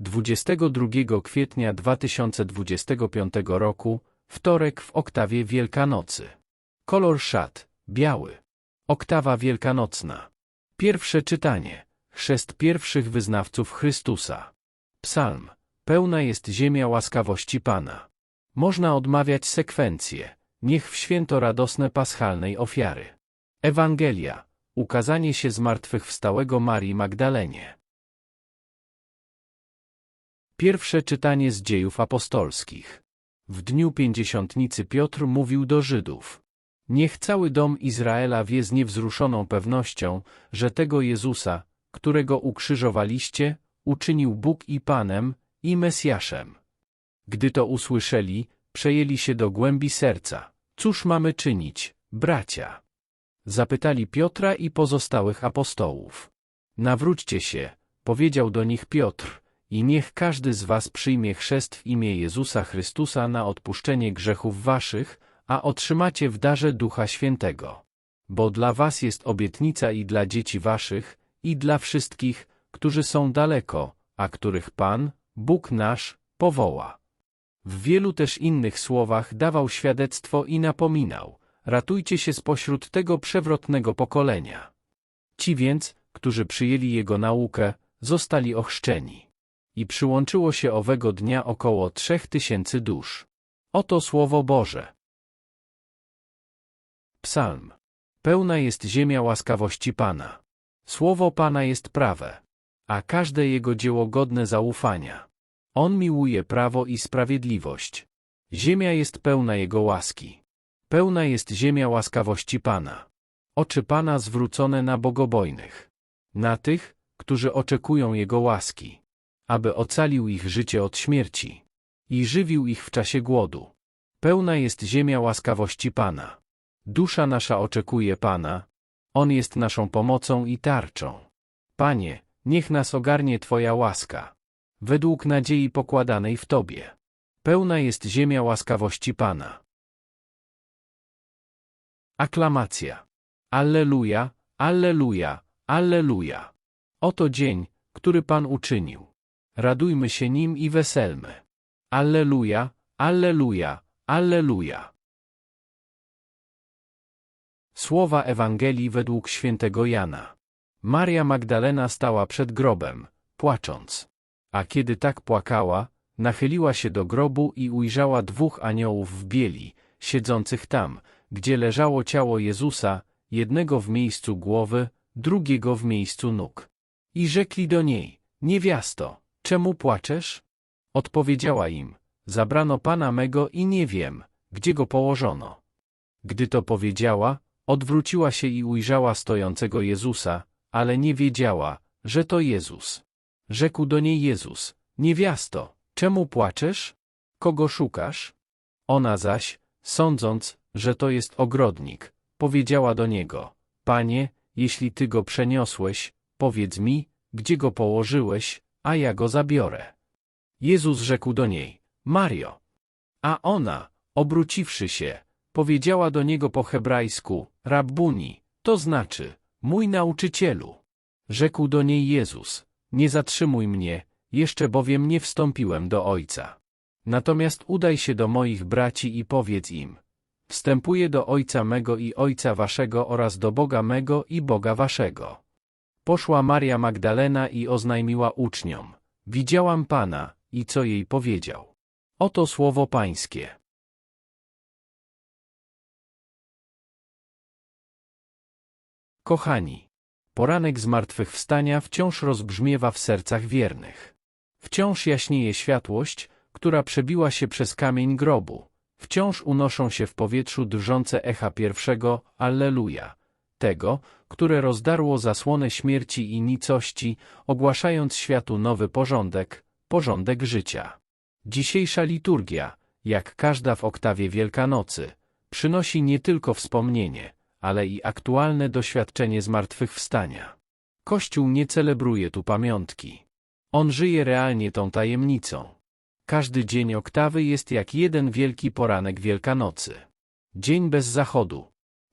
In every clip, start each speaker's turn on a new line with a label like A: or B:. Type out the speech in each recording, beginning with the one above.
A: 22 kwietnia 2025 roku, wtorek w oktawie Wielkanocy. Kolor szat, biały. Oktawa wielkanocna. Pierwsze czytanie. Chrzest pierwszych wyznawców Chrystusa. Psalm. Pełna jest ziemia łaskawości Pana. Można odmawiać sekwencje. Niech w święto radosne paschalnej ofiary. Ewangelia. Ukazanie się zmartwychwstałego Marii Magdalenie. Pierwsze czytanie z dziejów apostolskich. W dniu pięćdziesiątnicy Piotr mówił do Żydów. Niech cały dom Izraela wie z niewzruszoną pewnością, że tego Jezusa, którego ukrzyżowaliście, uczynił Bóg i Panem, i Mesjaszem. Gdy to usłyszeli, przejęli się do głębi serca. Cóż mamy czynić, bracia? Zapytali Piotra i pozostałych apostołów. Nawróćcie się, powiedział do nich Piotr, i niech każdy z was przyjmie chrzest w imię Jezusa Chrystusa na odpuszczenie grzechów waszych, a otrzymacie w darze Ducha Świętego. Bo dla was jest obietnica i dla dzieci waszych, i dla wszystkich, którzy są daleko, a których Pan, Bóg nasz, powoła. W wielu też innych słowach dawał świadectwo i napominał, ratujcie się spośród tego przewrotnego pokolenia. Ci więc, którzy przyjęli Jego naukę, zostali ochrzczeni. I przyłączyło się owego dnia około trzech tysięcy dusz. Oto Słowo Boże. Psalm. Pełna jest ziemia łaskawości Pana. Słowo Pana jest prawe, a każde Jego dzieło godne zaufania. On miłuje prawo i sprawiedliwość. Ziemia jest pełna Jego łaski. Pełna jest ziemia łaskawości Pana. Oczy Pana zwrócone na bogobojnych. Na tych, którzy oczekują Jego łaski. Aby ocalił ich życie od śmierci. I żywił ich w czasie głodu. Pełna jest ziemia łaskawości Pana. Dusza nasza oczekuje Pana. On jest naszą pomocą i tarczą. Panie, niech nas ogarnie Twoja łaska. Według nadziei pokładanej w Tobie. Pełna jest ziemia łaskawości Pana. Aklamacja. Alleluja, Alleluja, Alleluja. Oto dzień, który Pan uczynił. Radujmy się nim i weselmy. Alleluja, Alleluja, Alleluja. Słowa Ewangelii według świętego Jana. Maria Magdalena stała przed grobem, płacząc. A kiedy tak płakała, nachyliła się do grobu i ujrzała dwóch aniołów w bieli, siedzących tam, gdzie leżało ciało Jezusa, jednego w miejscu głowy, drugiego w miejscu nóg. I rzekli do niej, niewiasto, czemu płaczesz? Odpowiedziała im, zabrano Pana mego i nie wiem, gdzie go położono. Gdy to powiedziała, odwróciła się i ujrzała stojącego Jezusa, ale nie wiedziała, że to Jezus. Rzekł do niej Jezus, niewiasto, czemu płaczesz? Kogo szukasz? Ona zaś, sądząc, że to jest ogrodnik, powiedziała do niego, Panie, jeśli ty go przeniosłeś, powiedz mi, gdzie go położyłeś, a ja go zabiorę. Jezus rzekł do niej, Mario. A ona, obróciwszy się, powiedziała do niego po hebrajsku, Rabbuni, to znaczy, mój nauczycielu. Rzekł do niej Jezus, nie zatrzymuj mnie, jeszcze bowiem nie wstąpiłem do Ojca. Natomiast udaj się do moich braci i powiedz im, wstępuję do Ojca mego i Ojca waszego oraz do Boga mego i Boga waszego. Poszła Maria Magdalena i oznajmiła uczniom, widziałam Pana i co jej powiedział. Oto słowo Pańskie. Kochani, poranek zmartwychwstania wciąż rozbrzmiewa w sercach wiernych. Wciąż jaśnieje światłość, która przebiła się przez kamień grobu. Wciąż unoszą się w powietrzu drżące echa pierwszego Alleluja, tego, które rozdarło zasłonę śmierci i nicości, ogłaszając światu nowy porządek, porządek życia. Dzisiejsza liturgia, jak każda w oktawie Wielkanocy, przynosi nie tylko wspomnienie, ale i aktualne doświadczenie zmartwychwstania. Kościół nie celebruje tu pamiątki. On żyje realnie tą tajemnicą. Każdy dzień oktawy jest jak jeden wielki poranek Wielkanocy. Dzień bez zachodu.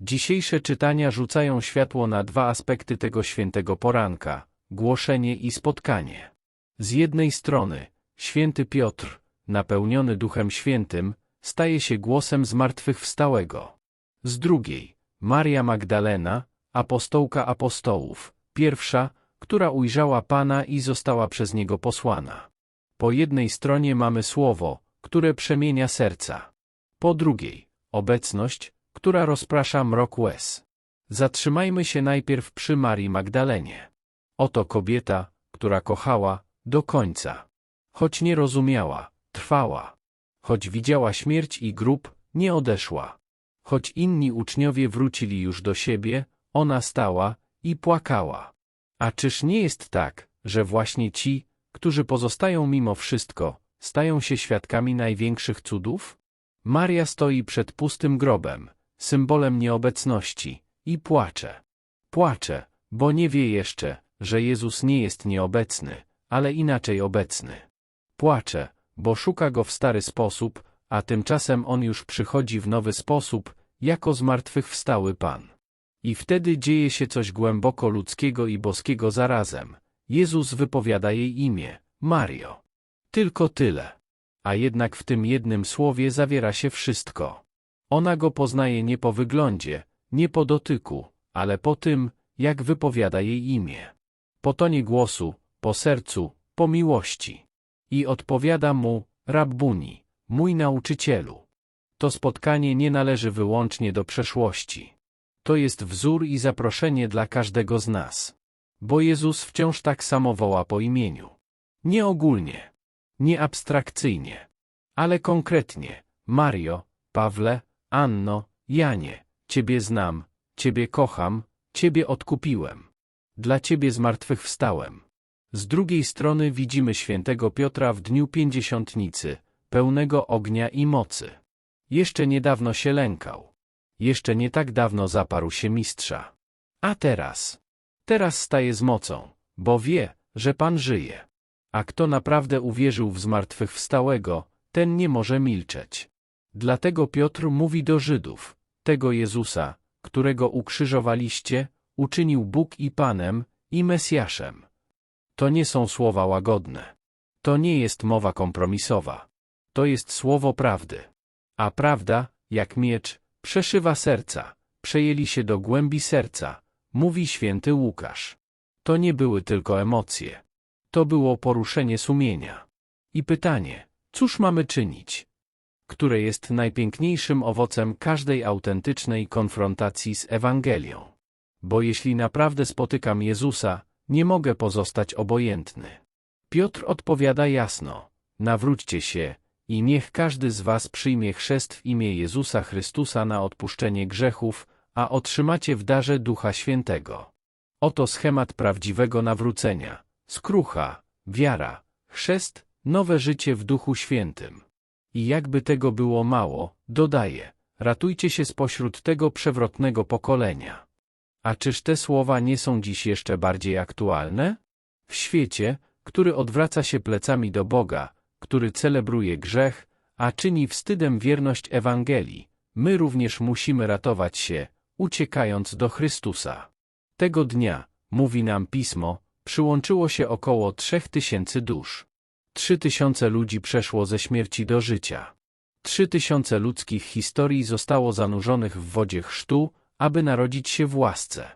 A: Dzisiejsze czytania rzucają światło na dwa aspekty tego świętego poranka – głoszenie i spotkanie. Z jednej strony, święty Piotr, napełniony Duchem Świętym, staje się głosem zmartwychwstałego. Z drugiej, Maria Magdalena, apostołka apostołów, pierwsza, która ujrzała Pana i została przez Niego posłana. Po jednej stronie mamy słowo, które przemienia serca. Po drugiej, obecność, która rozprasza mrok łez. Zatrzymajmy się najpierw przy Marii Magdalenie. Oto kobieta, która kochała do końca. Choć nie rozumiała, trwała. Choć widziała śmierć i grób, nie odeszła. Choć inni uczniowie wrócili już do siebie, ona stała i płakała. A czyż nie jest tak, że właśnie ci, którzy pozostają mimo wszystko, stają się świadkami największych cudów? Maria stoi przed pustym grobem, symbolem nieobecności, i płacze. Płacze, bo nie wie jeszcze, że Jezus nie jest nieobecny, ale inaczej obecny. Płacze, bo szuka go w stary sposób, a tymczasem on już przychodzi w nowy sposób, jako zmartwychwstały Pan. I wtedy dzieje się coś głęboko ludzkiego i boskiego zarazem. Jezus wypowiada jej imię, Mario. Tylko tyle. A jednak w tym jednym słowie zawiera się wszystko. Ona go poznaje nie po wyglądzie, nie po dotyku, ale po tym, jak wypowiada jej imię. Po tonie głosu, po sercu, po miłości. I odpowiada mu, Rabbuni, mój nauczycielu. To spotkanie nie należy wyłącznie do przeszłości. To jest wzór i zaproszenie dla każdego z nas. Bo Jezus wciąż tak samo woła po imieniu. Nie ogólnie, nie abstrakcyjnie, ale konkretnie. Mario, Pawle, Anno, Janie, Ciebie znam, Ciebie kocham, Ciebie odkupiłem. Dla Ciebie zmartwychwstałem. Z drugiej strony widzimy świętego Piotra w dniu pięćdziesiątnicy, pełnego ognia i mocy. Jeszcze niedawno się lękał. Jeszcze nie tak dawno zaparł się mistrza. A teraz? Teraz staje z mocą, bo wie, że Pan żyje. A kto naprawdę uwierzył w zmartwychwstałego, ten nie może milczeć. Dlatego Piotr mówi do Żydów, tego Jezusa, którego ukrzyżowaliście, uczynił Bóg i Panem, i Mesjaszem. To nie są słowa łagodne. To nie jest mowa kompromisowa. To jest słowo prawdy. A prawda, jak miecz, przeszywa serca, przejęli się do głębi serca, mówi święty Łukasz. To nie były tylko emocje. To było poruszenie sumienia. I pytanie, cóż mamy czynić? Które jest najpiękniejszym owocem każdej autentycznej konfrontacji z Ewangelią. Bo jeśli naprawdę spotykam Jezusa, nie mogę pozostać obojętny. Piotr odpowiada jasno, nawróćcie się i niech każdy z was przyjmie chrzest w imię Jezusa Chrystusa na odpuszczenie grzechów, a otrzymacie w darze Ducha Świętego. Oto schemat prawdziwego nawrócenia. Skrucha, wiara, chrzest, nowe życie w Duchu Świętym. I jakby tego było mało, dodaje, ratujcie się spośród tego przewrotnego pokolenia. A czyż te słowa nie są dziś jeszcze bardziej aktualne? W świecie, który odwraca się plecami do Boga, który celebruje grzech, a czyni wstydem wierność Ewangelii, my również musimy ratować się, uciekając do Chrystusa. Tego dnia, mówi nam Pismo, przyłączyło się około trzech tysięcy dusz. Trzy tysiące ludzi przeszło ze śmierci do życia. Trzy tysiące ludzkich historii zostało zanurzonych w wodzie chrztu, aby narodzić się w łasce.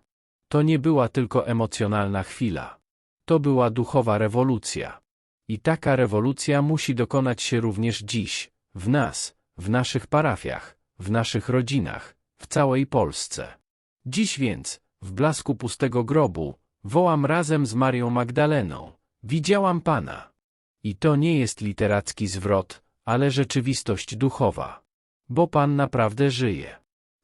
A: To nie była tylko emocjonalna chwila. To była duchowa rewolucja. I taka rewolucja musi dokonać się również dziś, w nas, w naszych parafiach, w naszych rodzinach, w całej Polsce. Dziś więc, w blasku pustego grobu, wołam razem z Marią Magdaleną. Widziałam Pana. I to nie jest literacki zwrot, ale rzeczywistość duchowa. Bo Pan naprawdę żyje.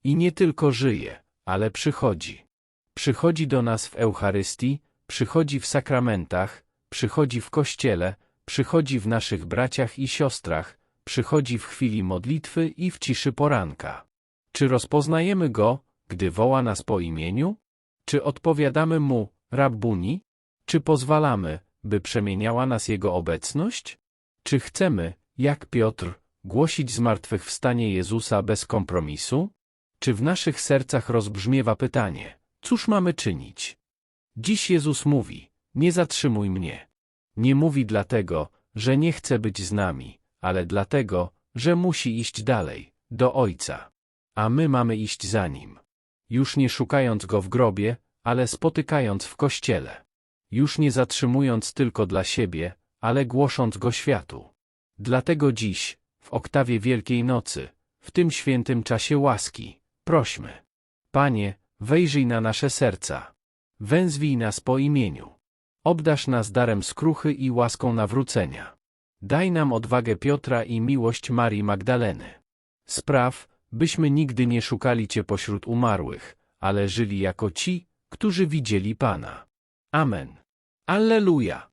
A: I nie tylko żyje, ale przychodzi. Przychodzi do nas w Eucharystii, przychodzi w sakramentach, przychodzi w Kościele, przychodzi w naszych braciach i siostrach, przychodzi w chwili modlitwy i w ciszy poranka. Czy rozpoznajemy Go, gdy woła nas po imieniu? Czy odpowiadamy Mu, Rabbuni? Czy pozwalamy, by przemieniała nas Jego obecność? Czy chcemy, jak Piotr, głosić zmartwychwstanie Jezusa bez kompromisu? Czy w naszych sercach rozbrzmiewa pytanie, cóż mamy czynić? Dziś Jezus mówi, nie zatrzymuj mnie. Nie mówi dlatego, że nie chce być z nami, ale dlatego, że musi iść dalej, do Ojca. A my mamy iść za Nim. Już nie szukając Go w grobie, ale spotykając w Kościele. Już nie zatrzymując tylko dla siebie, ale głosząc Go światu. Dlatego dziś, w oktawie Wielkiej Nocy, w tym świętym czasie łaski, prośmy. Panie, wejrzyj na nasze serca. Węzwij nas po imieniu. Obdasz nas darem skruchy i łaską nawrócenia. Daj nam odwagę Piotra i miłość Marii Magdaleny. Spraw, byśmy nigdy nie szukali Cię pośród umarłych, ale żyli jako ci, którzy widzieli Pana. Amen. Alleluja.